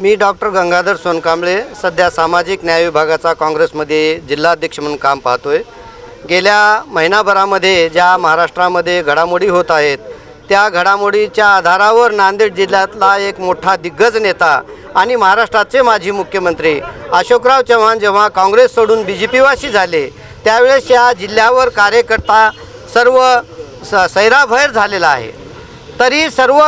मी doctor Gangadhar Sonkamble सध्या सामाजिक न्याय विभागाचा काँग्रेसमध्ये जिल्हाध्यक्ष म्हणून काम पाहतोय. गेल्या महिनाभरामध्ये ज्या महाराष्ट्रामध्ये घडामोडी होत आहेत त्या घडामोडीच्या आधारावर नांदेड जिल्ह्यातला एक मोठा दिग्गज नेता आणि महाराष्ट्राचे माजी मुख्यमंत्री अशोकराव चव्हाण जेव्हा काँग्रेस सोडून बी जे पीवासी झाले त्यावेळेस या जिल्ह्यावर कार्यकर्ता सर्व स सैराभैर झालेला आहे. तरी सर्व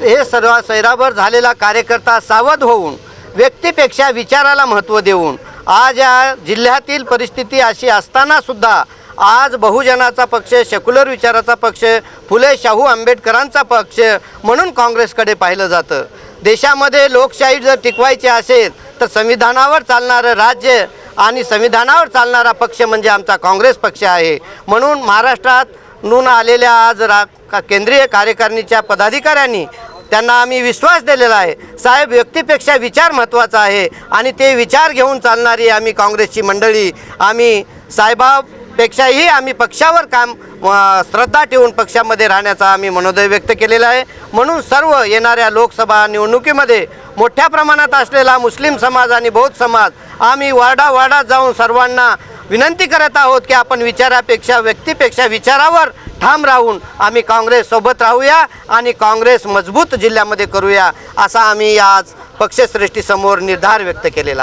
हे सर्व सैराभर झालेला कार्यकर्ता सावध होऊन व्यक्तीपेक्षा विचाराला महत्त्व देऊन आज या जिल्ह्यातील परिस्थिती अशी असतानासुद्धा आज बहुजनाचा पक्ष सेक्युलर विचाराचा पक्ष फुले शाहू आंबेडकरांचा पक्ष म्हणून काँग्रेसकडे पाहिलं जातं. देशामध्ये लोकशाही जर टिकवायची असेल तर संविधानावर चालणारं राज्य आणि संविधानावर चालणारा पक्ष म्हणजे आमचा काँग्रेस पक्ष आहे. म्हणून महाराष्ट्रात नून आलेल्या आज रा का- केंद्रीय कार्यकारिणीच्या पदाधिकाऱ्यांनी त्यांना आम्ही विश्वास दिलेला आहे. साहेब व्यक्तीपेक्षा विचार महत्त्वाचा आहे आणि ते विचार घेऊन चालणारी आम्ही काँग्रेसची मंडळी. आम्ही साहेबापेक्षाही आम्ही पक्षावर काम श्रद्धा ठेवून पक्षामध्ये राहण्याचा आम्ही मनोदय व्यक्त केलेला आहे. म्हणून सर्व येणाऱ्या लोकसभा निवडणुकीमध्ये मोठ्या प्रमाणात असलेला मुस्लिम समाज आणि बौद्ध समाज आम्ही वाडा वाडा जाऊन सर्वांना विनंती करत आहोत की आपण विचारापेक्षा व्यक्तीपेक्षा विचारावर ठाम राहून आम्ही काँग्रेस सोबत राहूया आणि काँग्रेस मजबूत जिल्ह्यामध्ये करूया असा आम्ही आज पक्षश्रेष्ठीसमोर निर्धार व्यक्त केलेला आहे.